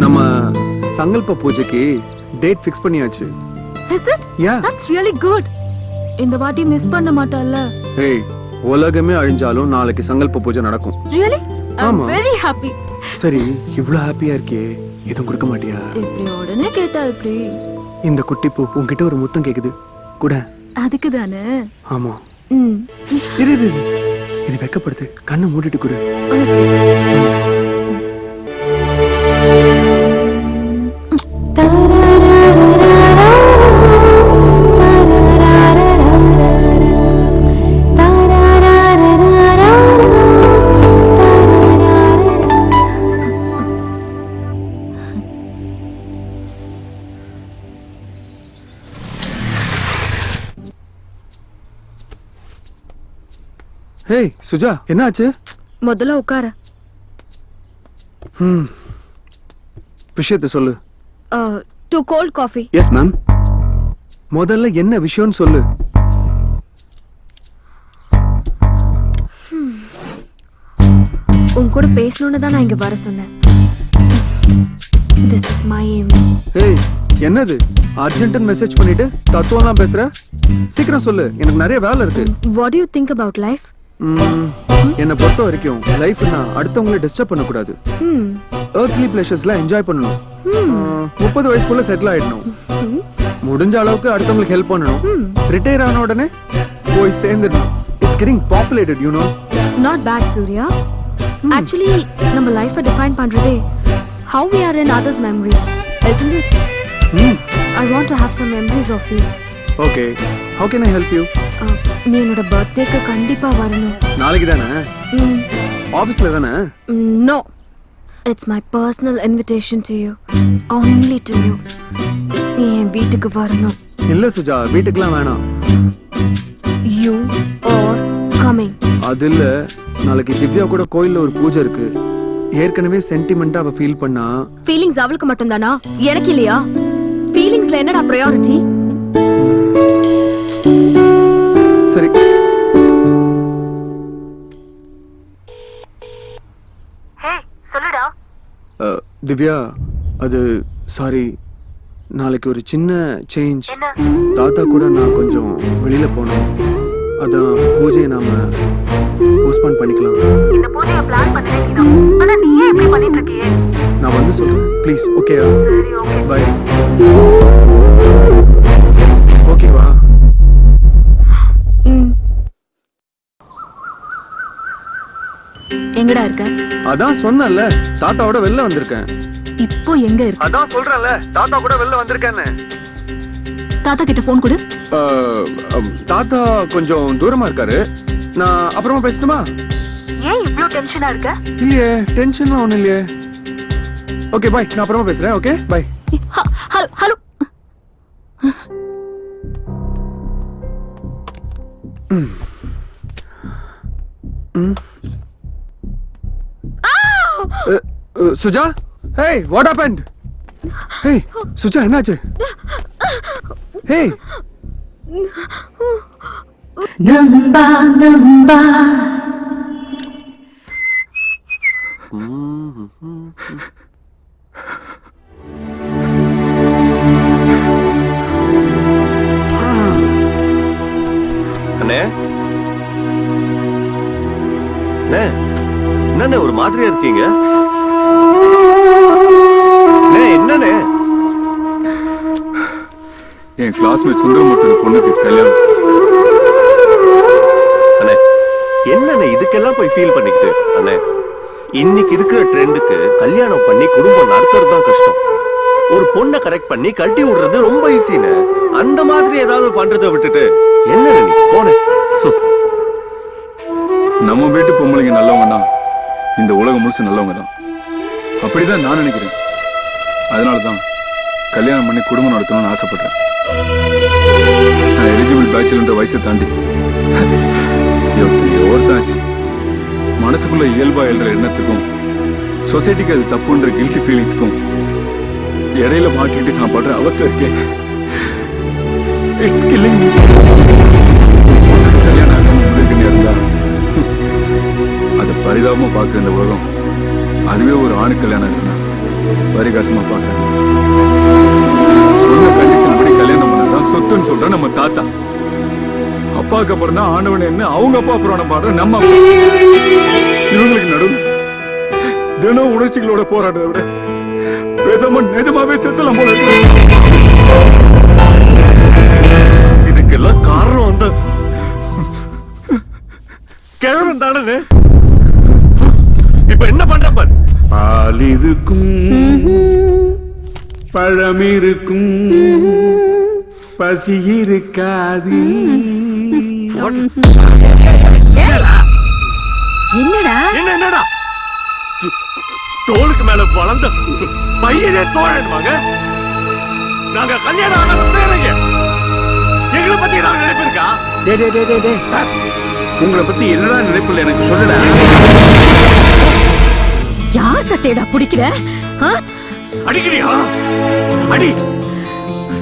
நம்ம சங்கல்ப பூஜைக்கு டேட் ஃபிக்ஸ் பண்ணியாச்சு. Is it ya that's really good இந்த வாட்டி மிஸ் பண்ண மாட்டல்ல ஏய் உலகமே அழிஞ்சாலும் நாளைக்கு சங்கல்ப பூஜை நடக்கும். ரியலி ஆமா. வெரி ஹாப்பி சரி இவ்ளோ ஹாப்பியா இருக்கே. எதுவும் கொடுக்க மாட்டியா? இப்படி உடனே கேட்டா இப்படி இந்த குட்டி பூ உன்கிட்ட ஒரு முத்தம் கேக்குது. கூட. அதுக்கு தானே ஆமா. ம். இரு, இரு. இது வெக்கப்படுது கண்ணை மூடிட்டு கொடு. ஹேய் சுஜா என்னாச்சு? முதல்ல உட்கார. ம் விஷயத்த சொல்லு. Two cold coffee yes ma'am முதல்ல என்ன விஷயம்னு சொல்லு. உன் கூட பேசணும்னு தான் நான் இங்க வர சொன்னேன். திஸ் இஸ் மை எய்ம் ஏய் என்னது? அர்ஜென்ட்னு மெசேஜ் பண்ணிட்டு தத்துவம்லாம் பேசுற? சீக்கிரம் சொல்லு. எனக்கு நிறைய வேலை இருக்கு. What you think about life என்னை பொறுத்த வரைக்கும் லைஃப்னா அடுத்தவங்கள டிஸ்டர்ப் பண்ணக்கூடாது. ஏர்த்லி பிளேஷர்ஸ்லாம் என்ஜாய் பண்ணணும். முப்பது வயசுக்குள்ள செட்டில் ஆயிடணும். முடிஞ்ச அளவுக்கு அடுத்தவங்களுக்கு ஹெல்ப் பண்ணணும். ரிட்டையர் ஆன உடனே போய் சேர்ந்துடணும். It's getting populated you know not bad Surya actually நம்ம லைஃபை டிஃபைன் பண்றதே how we are in others memories isn't it? I want to have some memories of you okay how can I help you நீ என்னோட பர்த்டேக்கு கண்டிப்பா வரணும். நாளைக்கு தானே ஆஃபீஸில் தானே no it's my personal invitation to you only to you நீ என் வீட்டுக்கு வரணும். இல்லை சுஜா வீட்டுக்கெல்லாம் வேணாம். யூ ஆர் கமிங் அது இல்ல. நாளைக்கு திவ்யா கூட கோயில்ல ஒரு பூஜை இருக்கு. ஏற்கனவே சென்டிமெண்டா அவ ஃபீல் பண்ணா. ஃபீலிங்ஸ் அவளுக்கு மட்டும்தானா? எனக்கு இல்லையா? ஃபீலிங்ஸ்ல என்னடா ப்ரையாரிட்டி சரி. திவ்யா அது சாரி நாளைக்கு ஒரு சின்ன சேஞ்ச் தாத்தா கூட நான் கொஞ்சம் வெளியில போனோம். அதான் பூஜையை நாம போஸ்ட்பான் பண்ணிக்கலாம். இந்த பூஜையை பிளான் பண்ணதே நீதான் ஆனா நீயே இப்படி பண்ணிட்டு இருக்கியே? நான் வந்து சொல்றேன். ப்ளீஸ் ஓகேயா ஓகே பை இருக்க அதான் சொன்னேன்ல தாத்தாவோட வெளில வந்திருக்கேன். இப்போ எங்க இருக்க? அதான் சொல்றேன்ல தாத்தா கூட வெளில வந்திருக்கேன்னு. தாத்தா கிட்ட ஃபோன் கொடு. தாத்தா கொஞ்சம் தூரமா இருக்காரு. நான் அப்புறமா பேசணுமா ஏன் இவ்ளோ டென்ஷனா இருக்க? இல்லையே டென்ஷன்லாம் ஒண்ணும் இல்லையே. ஓகே பாய் நான் அப்புறமா பேசுறேன் ஓகே பாய் ஹ- hello. Hello Suja hey what happened hey Suja என்னாச்சு ஹேய் அண்ணே. அண்ணே என்னண்ணே ஒரு மாதிரியா இருக்கீங்க. என் கிளாஸ்மேட் சுந்தரமூர்த்தி பொண்ணுக்கு கல்யாணம். அண்ணே என்னண்ணே இதுக்கெல்லாம் போய் ஃபீல் பண்ணிக்கிட்டு? அண்ணே இன்னைக்கு இருக்கிற ட்ரெண்டுக்கு கல்யாணம் பண்ணி குடும்பம் நடத்துறது தான் கஷ்டம். ஒரு பொண்ணை கரெக்ட் பண்ணி கட்டி விடுறது ரொம்ப ஈஸின்னு அந்த மாதிரி ஏதாவது பண்றதை விட்டுட்டு என்ன நீ? போனே நம்ம வீட்டு பொம்பளைங்க நல்லவங்க தான் இந்த உலகம் முழுசு நல்லவங்க தான் அப்படிதான் நான் நினைக்கிறேன். அதனால தான் கல்யாணம் பண்ணி குடும்பம் நடத்தணும்னு ஆசைப்படுறேன். நான் எலிஜிபிள் பேச்சுலன்ற வயசை தாண்டி எத்தனையோ வருஷம் ஆச்சு. மனசுக்குள்ள இயல்பா எழுற எண்ணத்துக்கும் சொசைட்டிக்கு அது தப்புன்ற கில்ட்டி ஃபீலிங்ஸ்க்கும் இடையில மாட்டிட்டு நான் படுற அவஸ்தை இருக்கேன் இட்ஸ் கில்லிங் மீ கல்யாணம் ஆகணும் முடிவுன்னு இருந்தா அதை பரிதாபமா பார்க்குற இந்த உலகம் அதுவே ஒரு ஆணு கல்யாணம் பரிகாசமா பார்க்குறேன் அப்பாவுக்கு அப்புறம் தான் ஆண்டவன் என்ன? அவங்க அப்பா புராணம் பாடுற நம்ம இவங்களுக்கு நடுவு தினம் உணர்ச்சிகளோட போராட்டத்தை விட பேசாம நிஜமாவே செத்தலாம் போல இதுக்கெல்லாம் காரணம் அந்த கிழவன் தானே? இப்ப என்ன பண்ற பாரு. பால் இருக்கும் பழம் இருக்கும் பசி இருக்காது என்னடா? என்ன என்னடா? தோளுக்கு மேல வளர்ந்த பையனே தோழன்வாங்க நாங்க கல்யாணம் பேரைங்க எங்களை பத்தி நான் நினைப்பிருக்கா? டே டே டே டே உங்களை பத்தி என்னடா நினைப்பில்ல எனக்கு சொல்லுடா. யார் சட்டையடா பிடிக்கிற? ஆ? அடிக்கிறியா? அடி.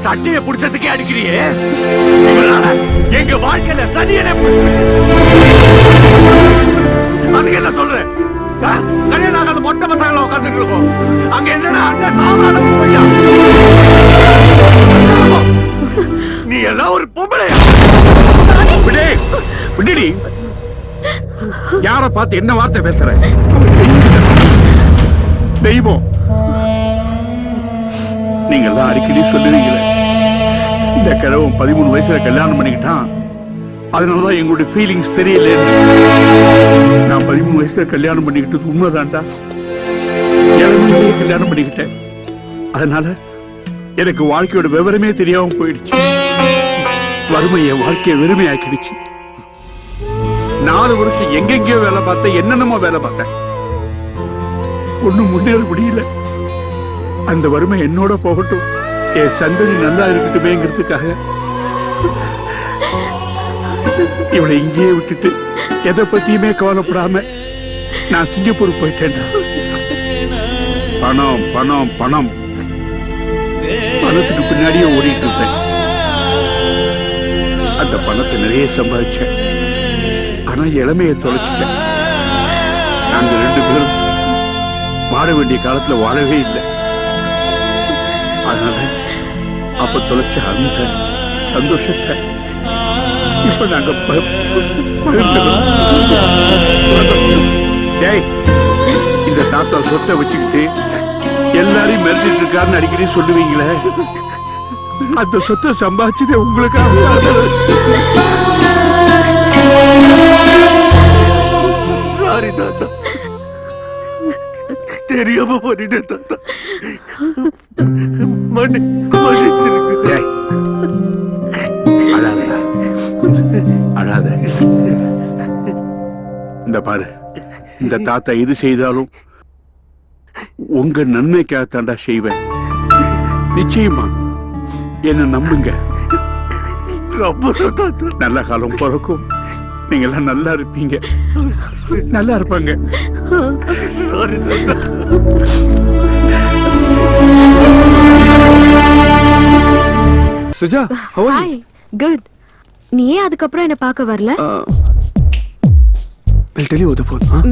சட்டைய புடிச்சதுக்கே அடிக்கிறியே? இவனால எங்க வாழ்க்கையில சனியனே புடிச்சிருக்கு அதுக்கு என்ன சொல்றேன்? கல்யாணம் ஆகாத மொட்டை பசங்களை உட்காந்துட்டு இருக்கோம். அங்க என்னடா அண்ணன் சாமான நீ எல்லாம் ஒரு பொம்பளை. விடு. விடுடி. யார பார்த்து என்ன வார்த்தை பேசுற? தெய்வம். நீங்க எல்லாம் அடிக்கடி சொல்லுவீங்களே. இந்த கிழவன் பதிமூணு வயசுல கல்யாணம் பண்ணிக்கிட்டான். அதனாலதான் எங்களுடைய ஃபீலிங்ஸ் தெரியல. நான் பதிமூணு வயசுல கல்யாணம் பண்ணிக்கிட்டு உண்மைதான்டா. இளமையிலேயே கல்யாணம் பண்ணிக்கிட்டேன் அதனால எனக்கு வாழ்க்கையோட விவரமே தெரியாம போயிடுச்சு. வறுமை என் வாழ்க்கையை வெறுமையாக்கிடுச்சு நாலு வருஷம் எங்கெங்கேயோ வேலை பார்த்தேன் என்னென்னமோ வேலை பார்த்தேன். ஒன்றும் முன்னேற முடியல. அந்த வறுமை என்னோட போகட்டும். என் சந்ததி நல்லா இருக்கட்டுமேங்கிறதுக்காக. இவளை இங்கேயே விட்டுட்டு எதை பத்தியுமே கவலைப்படாம நான் சிங்கப்பூர் போயிட்டேன்டா. பணம் பணம் பணம். பணத்துக்கு பின்னாடியே ஓடிட்டு இருந்தேன். அந்த பணத்தை நிறைய சம்பாதிச்சேன். ஆனா இளமையை தொலைச்சிட்டேன். நாங்க ரெண்டு பேரும் வாழ வேண்டிய காலத்துல வாழவே இல்லை. அதனால அப்ப தொலைச்ச அந்த சந்தோஷத்தை இப்ப நாங்க டேய் இந்த தாத்தா சொத்தை வச்சுக்கிட்டு எல்லாரையும் மிரட்டிட்டு இருக்காருன்னு அடிக்கடி சொல்லுவீங்களே. அந்த சொத்தை சம்பாதிச்சதே உங்களுக்காக. சாரி தாத்தா. தெரியாம பண்ணிட்டேன் தாத்தா. அழாத. இந்த பாரு. இந்த தாத்தா இது செய்தாலும் உங்க நன்மைக்காகத்தாண்டா செய்வேன். நிச்சயமா. என்ன நம்புங்க. நல்ல காலம் பிறக்கும். நீங்க எல்லாம் நல்லா இருப்பீங்க. நல்லா இருப்பாங்க. சுஜா? ஹாய் குட் நீ ஏன் அதுக்கப்புறம் என்ன பார்க்க வரல? I'll tell you the phone. Huh?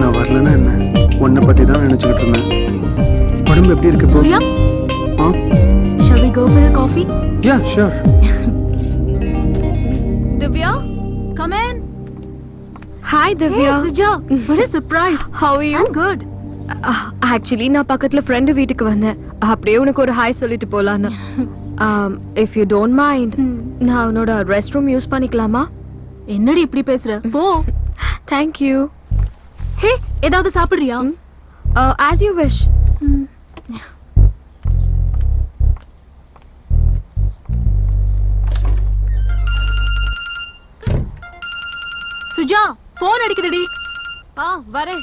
நான் வரலன்னா என்ன? உன்னை பத்தி தான் நினைச்சுக்கிட்டு இருந்தேன். உடம்பு எப்படி இருக்கு சூர்யா ஆ? Shall we go for a coffee? Ya sure Divya. Hey, Suja. What a surprise. How are you? I'm good. Actually நான் பக்கத்துல ஃப்ரெண்டு வீட்டுக்கு வந்தேன். அப்படியே உனக்கு ஒரு ஹாய் சொல்லிட்டு போலான்னு. இஃப் யூ டோன்ட் மைண்ட் நான் உன்னோட ரெஸ்ட் ரூம் யூஸ் பண்ணிக்கலாமா? என்னடி இப்படி பேசுற? போ. தேங்க் யூ ஹே ஏதாவது சாப்பிடுறியா? ஆஸ் யூ விஷ் போன் அடிக்குதுடி. ஆ வரேன்.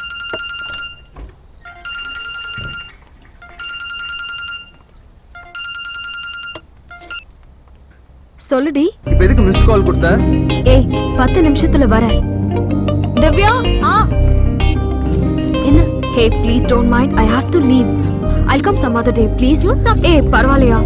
சொல்லுடி. இப்போ எதுக்கு மிஸ்ட் கால் கொடுத்த? ஏய் பத்து நிமிஷத்துல வரேன். திவ்யா? ஆ. என்ன? Hey please don't mind I have to leave I come some other day please ஏய் பரவாயில்லையா?